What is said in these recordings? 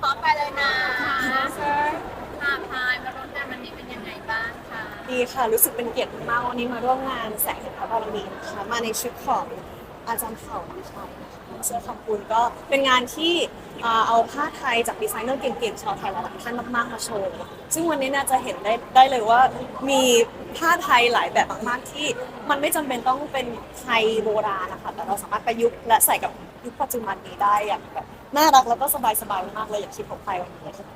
พร้อมไปเลยนะค่ะพายมาร่วมงานวันนี้เป็นยังไงบ้างคะดีค่ะ รู้สึกเป็นเกียรติมากวันนี้มาร่วมงานแสงแห่งพระบารมีนะคะมาในชุดของอาจารย์เผ่าวิชัยนะคะเสื้อคำปูนก็เป็นงานที่อ่าเอาผ้าไทยจากดีไซเนอร์เก่งๆชาวไทยหลายๆท่านมากๆมาโชว์ซึ่งวันนี้น่าจะเห็นได้ได้เลยว่ามีผ้าไทยหลายแบบมากๆที่ มันไม่จำเป็นต้องเป็นไทยโบราณนะคะแต่เราสามารถประยุกต์และใส่กับยุคปัจจุบันนี้ได้อย่างแบบ น่ารักแล้วก็สบายๆมากๆเลยอย่างชุดของไทยวันนี้ค่ะ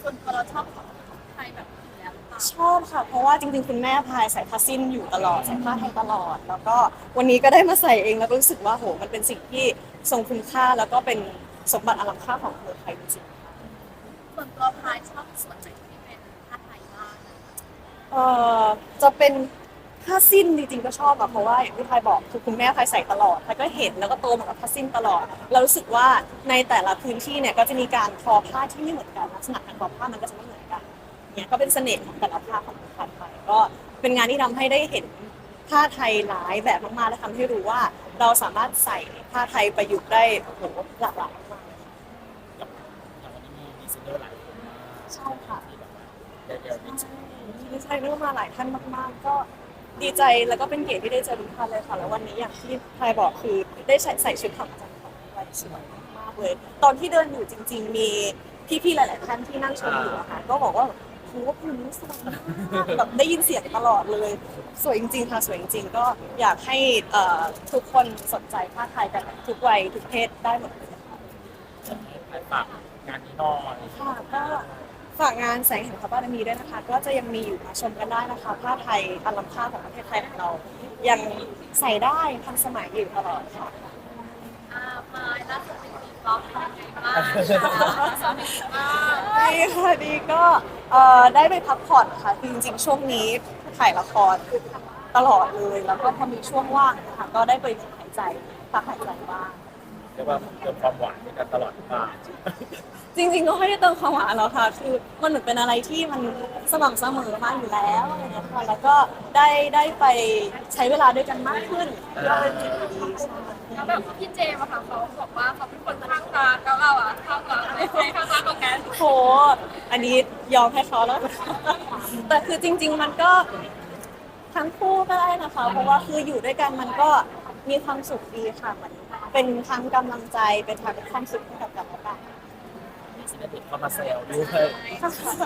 ส่วนตัวเราชอบของไทยแบบนี้แล้วหรือเปล่าชอบค่ะ เพราะว่าจริงๆ คุณแม่พายใส่ผ้าสิ้นอยู่ตลอดใส่ผ้าไทยตลอด แล้วก็วันนี้ก็ได้มาใส่เองแล้วก็รู้สึกว่าโห มันเป็นสิ่งที่ทรงคุณค่าแล้วก็เป็นสมบัติอันล้ำค่าของเมืองไทยจริงส่วนตัวพายชอบส่วนไหนที่เป็นผ้าไทยบ้างๆเอ่อจะเป็น ผ้าสิ้นจริงๆก็ชอบอะเพราะว่าอย่างที่พายบอกคือคุณแม่พายใส่ตลอดพายก็เห็นแล้วก็โตมากับผ้าสิ้นตลอด เรารู้สึกว่าในแต่ละพื้นที่เนี่ยก็จะมีการทอผ้าที่ไม่เหมือนกันลักษณะการทอผ้ามันก็จะไม่เหมือนกันเนี่ยก็เป็นเสน่ห์ของแต่ละผ้าของคนไทยก็เป็นงานที่ทำให้ได้เห็นผ้าไทยหลายแบบมากๆและทำให้รู้ว่า เราสามารถใส่ผ้าไทยประยุกต์ได้โหหลากหลายมากอย่างวันนี้มีดีไซเนอร์หลายคนมาใช่ค่ะที่แบบว่าได้เรียนรู้ดีใจเรื่องมาหลายท่านมาก ๆ ก็ ดีใจแล้วก็เป็นเกียรติที่ได้เจอทุกท่านเลยค่ะ แล้ววันนี้อย่างที่พายบอกคือได้ใส่ใส่ชุดของอาจารย์ของไว้สวยมากๆเลย ตอนที่เดินอยู่จริง ๆ มีพี่ๆหลาย ๆ ท่านที่นั่งชมอยู่อะค่ะก็บอกว่าโหคุณนี้สวยมากแบบได้ยินเสียงตลอดเลย สวยจริงๆค่ะสวยจริงๆ ก็อยากให้เอ่อทุกคนสนใจผ้าไทยกันทุกวัยทุกเพศได้หมดเลยค่ะ ฝากงานนี้หน่อย ค่ะก็ ฝากงานแสงแห่งพระบารมีด้วยนะคะ ก็จะยังมีอยู่มาชมกันได้นะคะผ้าไทยอันล้ำค่าของประเทศไทยของเรา ยังใส่ได้ทันสมัยอยู่ตลอดค่ะอ่าพายล่าสุดเป็นตีกอล์ฟเป็นยังไงบ้างคะสอนเป็นยังไงบ้างดีค่ะดีก็เอ่อได้ไปพักผ่อนค่ะคือจริงๆช่วงนี้ถ่ายละครตลอดเลย แล้วก็พอมีช่วงว่างนะคะก็ได้ไปหายใจพักหายใจบ้าง เรียกว่าเติมความหวานด้วยกันตลอดมาจริงๆก็ไม่ได้เติมความหวานหรอกค่ะ คือมันเหมือนเป็นอะไรที่มันสม่ำเสมอมาอยู่แล้วอะไรอย่างเงี้ยค่ะแล้วก็ได้ได้ไปใช้เวลาด้วยกันมากขึ้นก็เป็นสิ่งดีๆใช่แล้วแบบพี่เจมส์อะค่ะเขาบอกว่าเขาเป็นคนข้างรักแล้วเราอะข้างรักไม่ใช่ข้างรักกว่ากันโหอันนี้ยอมให้เขาแล้ว แต่คือจริง ๆ มันก็ทั้งคู่ก็ได้นะคะ เพราะว่าคืออยู่ด้วยกันมันก็ มีความสุขดีค่ะมันเป็นทั้งกำลังใจเป็นทั้งความสุขให้กับกันและกันมีศิลปินเข้ามาแซวด้วย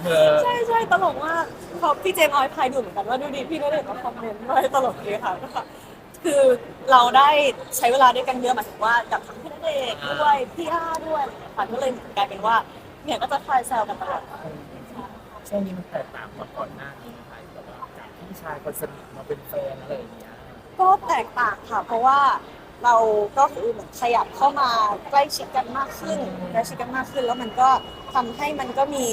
เออใช่ใช่ตลกมากพอพี่เจมส์ออยพายดูเหมือนกันว่าดูดีพี่ก็เลยมาคอมเมนต์ด้วยตลกดีค่ะก็คือเราได้ใช้เวลาด้วยกันเยอะหมายถึงว่ากับทั้งพี่ณเดชน์ด้วยพี่อาด้วยอะไรอย่างเงี้ยค่ะก็เลยกลายเป็นว่าเนี่ยก็จะคอยแซวกันตลอดช่วงนี้มันแตกต่างมาก่อนหน้านี้ไหมแบบว่าจากพี่ชายคนสนิทมาเป็นแฟนอะไรอย่างเงี้ย ก็แตกต่างค่ะ เพราะว่าเราก็คือเหมือนขยับเข้ามาใกล้ชิดกันมากขึ้นใกล้ชิดกันมากขึ้น แล้วมันก็ทำให้มันก็มี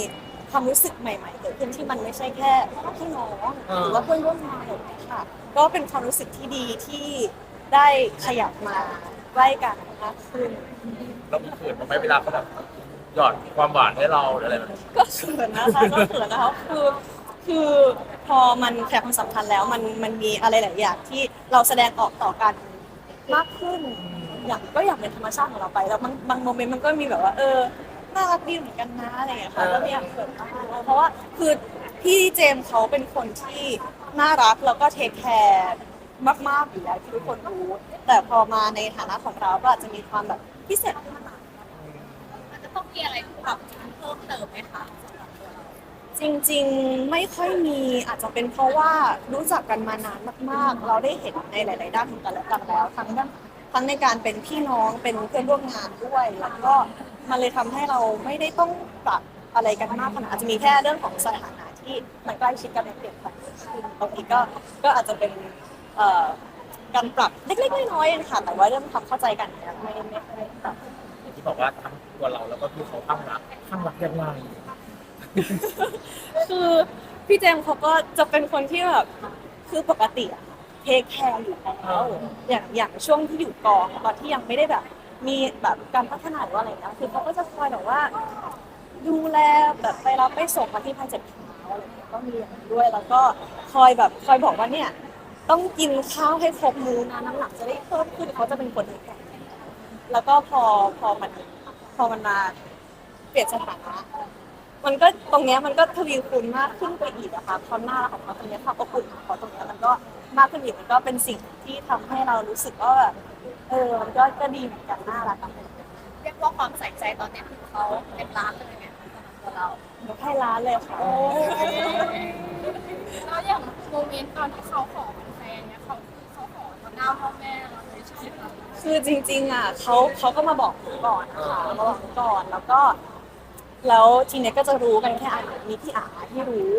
ความรู้สึกใหม่ๆเกิดขึ้นที่มันไม่ใช่แค่พี่น้องหรือว่าเพื่อนร่วมงานอะไรอย่างเงี้ยค่ะ ก็เป็นความรู้สึกที่ดีที่ได้ขยับมาใกล้กันมากขึ้นเรามีเขินบ้างไหมเวลาเขาแบบหยอดความหวานให้เราหรืออะไรแบบนี้ก็เขินนะคะก็เขินนะคะคือคือ พอมันแคร์ความสัมพันธ์แล้วมันมันมีอะไรหลายอย่างที่เราแสดงออกต่อกันมากขึ้น อย่างก็อยากเป็นธรรมชาติของเราไป แล้วบางบางโมเมนต์มันก็มีแบบว่า เออน่ารักดีเหมือนกันนะอะไรอย่างเงี้ยค่ะก็ไม่อยากเขินมากเพราะว่าคือพี่เจมส์เขาเป็นคนที่น่ารักแล้วก็เทคแคร์มากๆอยู่แล้วที่ทุกคนรู้แต่พอมาในฐานะของเราก็อาจจะมีความแบบพิเศษขึ้นมาหน่อยมันจะต้องมีอะไรปรับ จริงๆไม่ค่อยมีอาจจะเป็นเพราะว่ารู้จักกันมานานมากๆ เราได้เห็นในหลาย ๆ ด้านของกันและกันแล้วทั้งด้านทั้งในการเป็นพี่น้องเป็นเพื่อนร่วมงานด้วยแล้วก็มันเลยทำให้เราไม่ได้ต้องปรับอะไรกันมากขนาดอาจจะมีแค่เรื่องของสถานะที่มันใกล้ชิดกันในเปลี่ยนแปลงบางทีก็ก็อาจจะเป็นเอ่อการปรับเล็กๆน้อยๆเองค่ะแต่ว่าเรื่องความเข้าใจกันเนี่ยไม่ไม่ไม่ปรับ อย่างที่บอกว่าทั้งตัวเราแล้วก็พี่เขาข้างรักข้างรักยังไง คือพี่เจมส์เขาก็จะเป็นคนที่แบบคือปกติอะเทคแคร์อยู่แล้วอย่างอย่างช่วงที่อยู่กองตอนที่ยังไม่ได้แบบ มีแบบการพัฒนาหรือว่าอะไรเงี้ยคือเขาก็จะคอยแบบว่า ดูแลแบบไปรับไปส่งมาที่พันเจ็ดเท้าอะไรเงี้ยก็มีอย่างนั้นด้วยแล้วก็คอยแบบคอยบอกว่าเนี่ย ต้องกินข้าวให้ครบมื้อนะน้ำหนักจะได้เพิ่มขึ้นเขาจะเป็นคนที่แข็งแล้วก็พอพอมันพอมันมาเปลี่ยนสถานะ มันก็ตรงเนี้ยมันก็ทวีคูณมากขึ้นไปอีกอะคะความน่ารักของเขาตรงเนี้ยความอบอุ่นของเขาตรงเนี้ยมันก็มากขึ้นอีกมันก็เป็นสิ่งที่ทำให้เรารู้สึกว่าแบบเออมันก็ก็ดีเหมือนกันน่ารักอะเรียกว่าความใส่ใจตอนเนี้ยคือเขาเต็มร้านเลยไงสำหรับตัวเรา ยกให้ร้านเลยค่ะ แล้วอย่างโมเมนต์ตอนที่เขาขอเป็นแฟนเนี่ยเขาคือเขาขอต่อหน้าพ่อแม่เราเลยใช่ไหมคะคือจริงๆอะเขาเขาก็มาบอกหนูก่อนนะคะมาบอกหนูก่อนแล้วก็ แล้วทีเนี้ยก็จะรู้กันแค่อันมีพี่อาที่รู้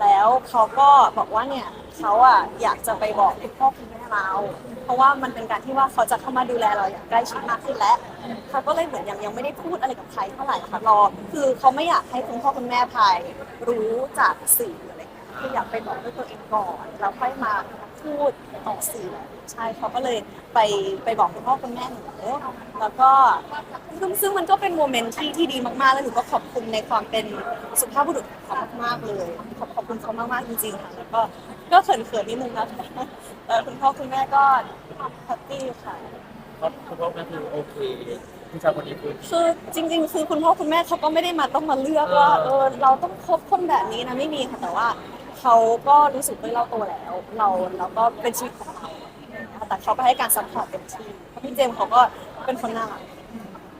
แล้วเขาก็บอกว่าเนี่ยเขาอะอยากจะไปบอกคุณพ่อคุณแม่เรา เพราะว่ามันเป็นการที่ว่าเขาจะเข้ามาดูแลเราอย่างใกล้ชิดมากขึ้นแล้วเขาก็เลยเหมือนยังยังไม่ได้พูดอะไรกับใครเท่าไหร่ค่ะรอคือเขาไม่อยากให้คุณพ่อคุณแม่ภายรู้จากสื่ออะไรเงี้ยคืออยากไปบอกด้วยตัวเองก่อนแล้วค่อยมา พูดออกสื่อใช่เขาก็เลยไปไปบอกคุณพ่อคุณแม่หนูแล้วก็ซึ่งซึ่งมันก็เป็นโมเมนต์ที่ที่ดีมากๆ แล้วหนูก็ขอบคุณในความเป็นสุภาพบุรุษของเขามากๆเลยขอบขอบคุณเขามากๆจริงๆค่ะแล้วก็ก็เขินๆนิดนึงนะคะแต่คุณพ่อคุณแม่ก็แฮปปี้ค่ะเพราะคุณพ่อแม่คือโอเคผู้ชายคนนี้คือคือจริง ๆ คือคุณพ่อคุณแม่เขาก็ไม่ได้มาต้องมาเลือกว่าเออเราต้องคบคนแบบนี้นะไม่มีค่ะแต่ว่า เขาก็รู้สึกว่าเราโตแล้ว เราเราก็เป็นชีวิตของเราแต่เขาก็ให้การซัพพอร์ตเต็มที่เพราะพี่เจมส์เขาก็เป็นคนน่ารัก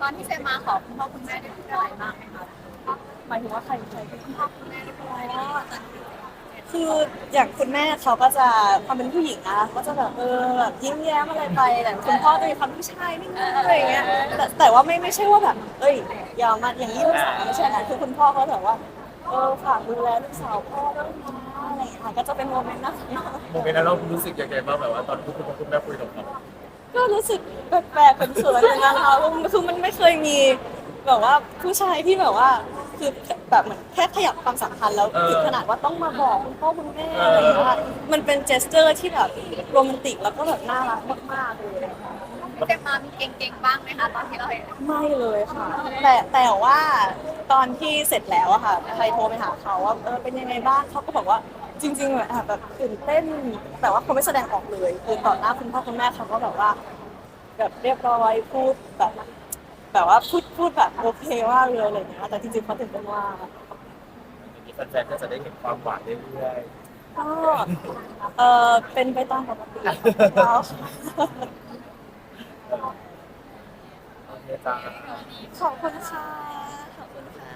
ตอนที่เซมาขอคุณพ่อคุณแม่ได้พูดอะไรบ้างไหมคะหมายถึงว่าใครใครคุณพ่อคุณแม่ได้พูดอะไรบ้างตอนที่คืออย่างคุณแม่เขาก็จะความเป็นผู้หญิงนะก็จะแบบเออแบบยิ้มแย้มอะไรไปแต่คุณพ่อจะมีความผู้ชายนิดนึงอะไรอย่างเงี้ยแต่แต่ว่าไม่ไม่ใช่ว่าแบบ เอ้ยอย่ามาอย่างนี้ลูกสาวไม่ใช่นะคือคุณพ่อเขาแบบว่าเออฝากดูแลลูกสาวพ่อด้วยนะ อะไรอย่างเงี้ยค่ะก็จะเป็นโมเมนต์น่ารักโมเมนต์นั้นเรารู้สึกยังไงบ้างแบบว่าตอนที่คุณพ่อคุณแม่คุยกับเราก็รู้สึกแปลกๆเป็นเขินๆเหมือนกันค่ะคือมันไม่เคยมีแบบว่าผู้ชายที่แบบว่า คือแบบเหมือนแค่ขยับความสัมพันธ์แล้วถึงขนาดว่าต้องมาบอกคุณพ่อคุณแม่อะไรอย่างเงี้ยมันเป็นเจสเจอร์ที่แบบโรแมนติกแล้วก็แบบน่ารักมากๆเลยเซมามีเก่งๆบ้างไหมคะตอนที่เราเห็นไม่เลยค่ะ แต่แต่ว่าตอนที่เสร็จแล้วอะค่ะใครโทรไปหาเขาว่าเออเป็นยังไงบ้างเขาก็บอกว่า จริงๆแบบแบบตื่นเต้น แต่ว่าเขาไม่แสดงออกเลยคือต่อหน้าคุณพ่อคุณแม่เขาก็แบบว่า แบบเรียบร้อยพูดแบบแบบว่าพูดพูดแบบโอเคมากเลยอะไรอย่างเงี้ยแต่จริงๆเขาตื่นเต้นมากอย่างนี้แฟนๆก็จะได้เห็นความหวานเรื่อยก็เออเป็นไปตามปกติแล้วๆโอเคจ้า ขอบคุณค่ะ ขอบคุณค่ะ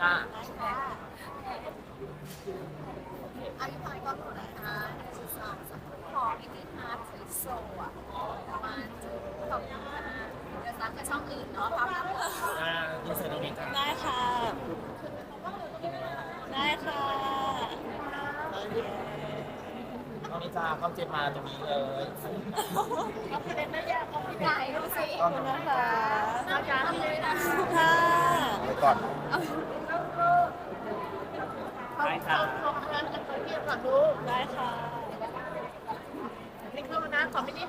จ้า อธิบายก่อนหน่อยนะคะสื่อสารสังคมของอินดี้ฮาร์ดโซอะประมาณสองพันเดี๋ยวซักกับช่องอื่นเนาะครับ อ่าดีเซลตรงนี้จ้า ได้ค่ะ ได้ค่ะ ตรงนี้จ้า เข้าเจมมาตรงนี้เลยก็คือเป็นแม่ยาของพี่ไก่ดูสิขอบคุณนะคะน่ารักเลยนะค่ะไปก่อนได้ค่ะขอบคุณนะขอบคุณก่อนลูกได้ค่ะนี่เข้ามานะขอไม่ได้